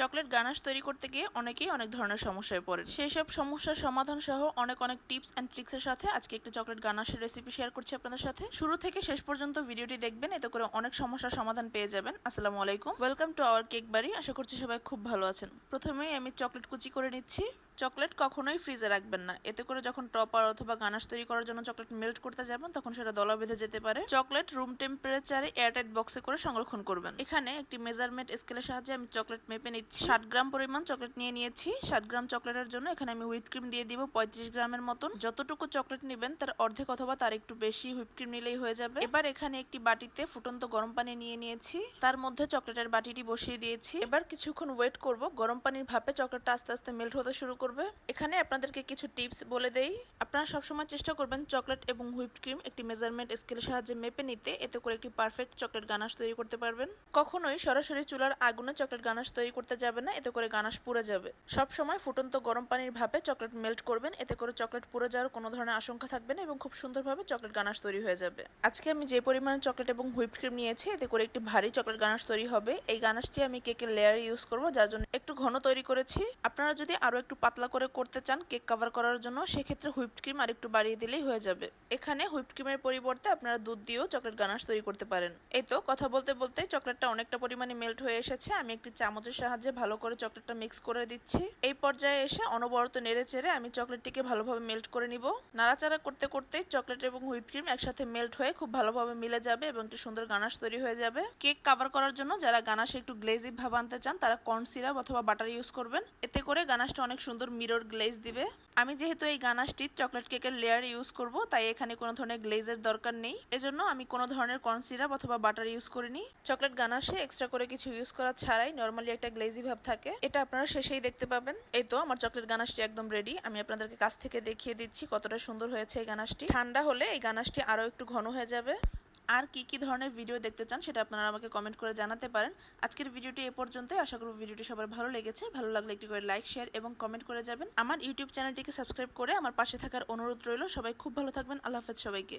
Chocolate ganache তৈরি করতে গিয়ে অনেকেই অনেক ধরনের সমস্যায় পড়ে সেই সব সমস্যার সমাধান সহ অনেক অনেক টিপস অ্যান্ড ট্রিক্সের সাথে আজকে একটি চকলেট গানাশের রেসিপি শেয়ার করছি আপনাদের সাথে। শুরু থেকে শেষ পর্যন্ত ভিডিওটি দেখবেন, এতে করে অনেক সমস্যার সমাধান পেয়ে যাবেন। আসসালামু আলাইকুম। ওয়েলকাম টু আওয়ার কেক বাড়ি। আশা করছি সবাই খুব ভালো আছেন। প্রথমেই আমি চকলেট কুচি করে নিচ্ছি। চকলেট কখনোই ফ্রিজে রাখবেন না। এতে করে যখন টপার অথবা গানাশ তৈরি করার জন্য চকলেট মেল্ট করতে যাবেন, তখন সেটা দলা বেঁধে যেতে পারে। চকলেট রুম টেম্পারেচারে এয়ারটাইট বক্সে করে সংরক্ষণ করবেন। এখানে একটি মেজারমেন্ট স্কেলের সাহায্যে আমি চকলেট মেপে নিচ্ছি। ষাট গ্রাম পরিমাণ চকলেট নিয়ে নিয়েছি। ষাট গ্রাম চকলেটের জন্য এখানে আমি হুইপ ক্রিম দিয়ে দিব পঁয়ত্রিশ গ্রামের মতন। যতটুকু চকলেট নেবেন, তার অর্ধেক অথবা তার একটু বেশি হুইপ ক্রিম নিলেই হয়ে যাবে। এবার এখানে একটি বাটিতে ফুটন্ত গরম পানি নিয়ে নিয়েছি। তার মধ্যে চকলেটের বাটিটি বসিয়ে দিয়েছি। এবার কিছুক্ষণ ওয়েট করব। গরম পানির ভাপে চকলেটটা আস্তে আস্তে মেল্ট হতে শুরু করবে। এখানে আপনাদেরকে কিছু টিপস বলে দেই। আপনারা সবসময় চেষ্টা করবেন চকলেট এবং হুইপ ক্রিম একটি মেজারমেন্ট স্কেলের সাহায্যে মেপে নিতে। এতে করে একটি পারফেক্ট চকলেট গানাশ তৈরি করতে পারবেন। কখনোই সরাসরি চুলার আগুনে চকলেট গানাশ তৈরি করতে যাবে না। এতে করে গানাশ পুড়ে যাবে। সব সময় ফুটন্ত গরম পানির ভাপে চকলেট মেল্ট করবেন। এতে করে চকলেট পুড়ে যাওয়ার কোনো ধরনের আশঙ্কা থাকবে না এবং খুব সুন্দরভাবে চকলেট গানাশ তৈরি হয়ে যাবে। আজকে আমি যে পরিমাণে চকলেট এবং হুইপ ক্রিম নিয়েছি, এতে করে একটি ভারী চকলেট গানাশ তৈরি হবে। এই গানাশটি আমি কেকের লেয়ারে ইউজ করব, যার জন্য একটু ঘন তৈরি করেছি। আপনারা যদি আরও একটু পাতলা করে করতে চান, কেক কভার করার জন্য, সেক্ষেত্রে হুইপড ক্রিম আর একটু বাড়িয়ে দিলেই হয়ে যাবে। এখানে হুইপড ক্রিমের পরিবর্তে আপনারা দুধ দিয়েও চকলেট গানাশ তৈরি করতে পারেন। এই তো, কথা বলতে বলতে চকলেটটা অনেকটা পরিমাণে মেল্ট হয়ে এসেছে। আমি একটি চামচের সাহায্যে ভালো করে চকলেটটা মিক্স করে দিচ্ছি। এই পর্যায়ে এসে অনবরত নেড়ে চেড়ে আমি চকলেটটিকে ভালোভাবে মেল্ট করে নিব। নাড়াচাড়া করতে করতেই চকলেট এবং হুইপ ক্রিম একসাথে মেল্ট হয়ে খুব ভালোভাবে মিলে যাবে এবং একটি সুন্দর গানাশ তৈরি হয়ে যাবে। কেক কাভার করার জন্য যারা গানাশে একটু গ্লেজি ভাব আনতে চান, তারা কর্ন সিরাপ অথবা বাটার ইউজ করবেন। এতে করে গানাশটা অনেক সুন্দর মিরর গ্লেজ দিবে। আমি যেহেতু এই গানাশটি চকলেট কেকের লেয়ার ইউজ করব, তাই এখানে কোনো ধরনের গ্লেজের দরকার নেই। এজন্য আমি কোনো ধরনের কর্ন অথবা বাটার ইউজ করিনি। চকলেট গানাশে এক্সট্রা করে কিছু ইউজ করা ছাড়াই নর্মালি একটা গ্লেজি ভাব থাকে। এটা আপনারা শেষেই দেখতে পাবেন। এই তো আমার চকলেট গানাশটি একদম রেডি আমি আপনাদেরকে কাছ থেকে দেখিয়ে দিচ্ছি কতটা সুন্দর হয়েছে এই গানাশটি ঠান্ডা হলে এই গানাশটি আরও একটু ঘন হয়ে যাবে। আর কি কি ধরনের ভিডিও দেখতে চান সেটা আপনারা আমাকে কমেন্ট করে জানাতে পারেন। আজকের ভিডিওটি এ পর্যন্তই। আশা করব ভিডিওটি সবার ভালো লেগেছে। ভালো লাগলে একটি করে লাইক শেয়ার এবং কমেন্ট করে যাবেন। আমার ইউটিউব চ্যানেলটিকে সাবস্ক্রাইব করে আমার পাশে থাকার অনুরোধ রইল। সবাই খুব ভালো থাকবেন। আল্লাহ হাফেজ সবাইকে।